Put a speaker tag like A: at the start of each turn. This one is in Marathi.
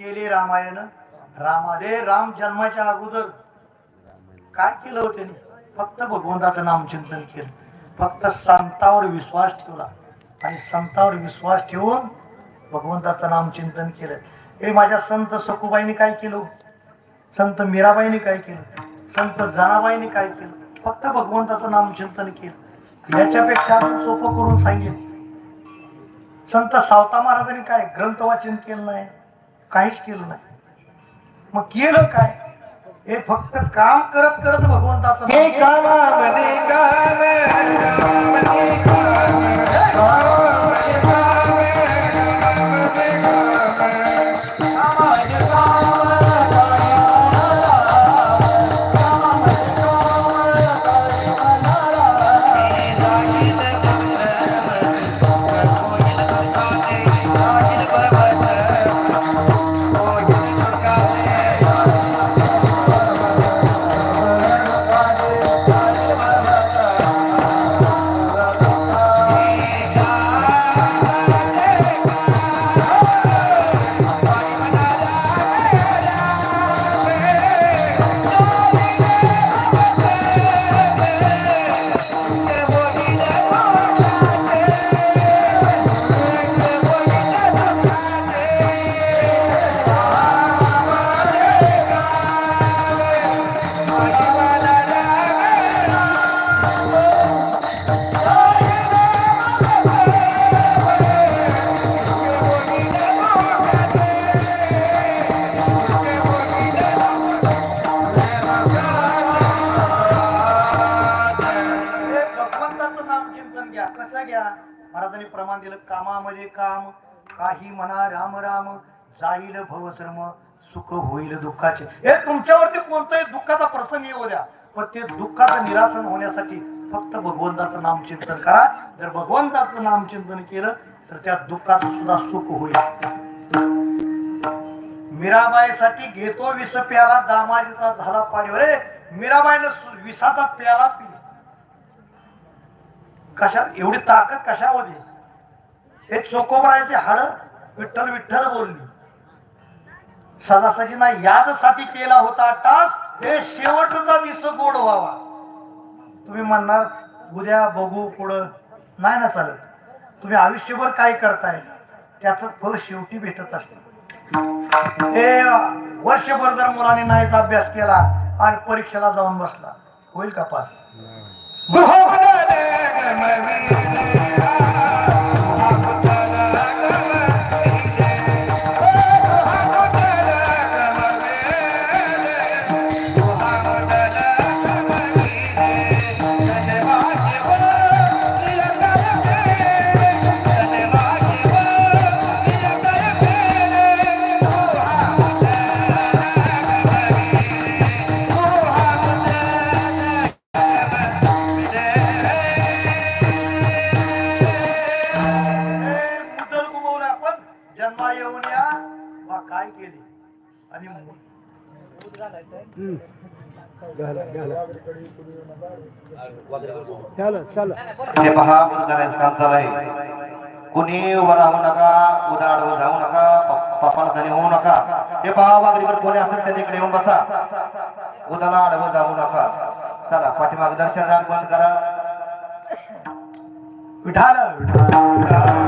A: केले रामायण? रामादे राम जन्माच्या अगोदर काय केलं होते फक्त भगवंताचं नामचिंतन केलं. फक्त संतावर विश्वास ठेवला. आणि संतावर विश्वास ठेवून भगवंताचं नामचिंतन केलं. हे माझ्या संत सखूबाईने काय केलं? संत मीराबाईने काय केलं? संत जनाबाईने काय केलं? फक्त भगवंताचं नामचिंतन केलं. याच्यापेक्षा सोपं करून सांगेल संत सावता महाराजांनी काय ग्रंथ वाचन केलं नाही? काहीच केलं नाही मग केलं काय हे फक्त काम करत करत भगवंताचं
B: हे. कामामध्ये काम
A: महाराजांनी प्रमाण दिलं कामामध्ये काम काही म्हणा राम राम जाईल भवश्रम सुख होईल दुःखाचे. हे तुमच्यावरती कोणताही दुःखाचा प्रसंग येऊ द्या पण ते दुःखाचं निरासन होण्यासाठी फक्त भगवंताचं नाम चिंतन करा. जर भगवंताचं नाम चिंतन केलं तर त्या दुःखात सुद्धा सुख होईल. मीराबाईसाठी घेतो विष प्याला दामाजीचा झाला पाणी रे मीराबाईनं विसाचा प्याला पिला. कशा एवढी ताकद कशामध्ये? हे चोकोबरायचे हाड विठ्ठल विठ्ठल बोलली. सदासजी नाही याचसाठी केला होता टास. हे शेवटचा विस गोड व्हावा. तुम्ही म्हणणार उद्या बघू पुढं. नाही ना चालत. तुम्ही आयुष्यभर काय करताय त्याचं फळ शेवटी भेटत असत. हे वर्षभर जर मुलाने नाहीच अभ्यास केला आणि परीक्षेला जाऊन बसला होईल का पास? काय केले? आणि
C: हे पहा काम चालू आहे कुणी उभं राहू नका उदा आडवं जाऊ नका प- पापाला धनी होऊ नका. हे पहा वागरीवर कोणी असेल त्यांच्याकडे येऊन बसा. उदाला आडवं जाऊ नका. चला पाठीमाग दर्शन राग बंद करा.
A: विठाल विठाल.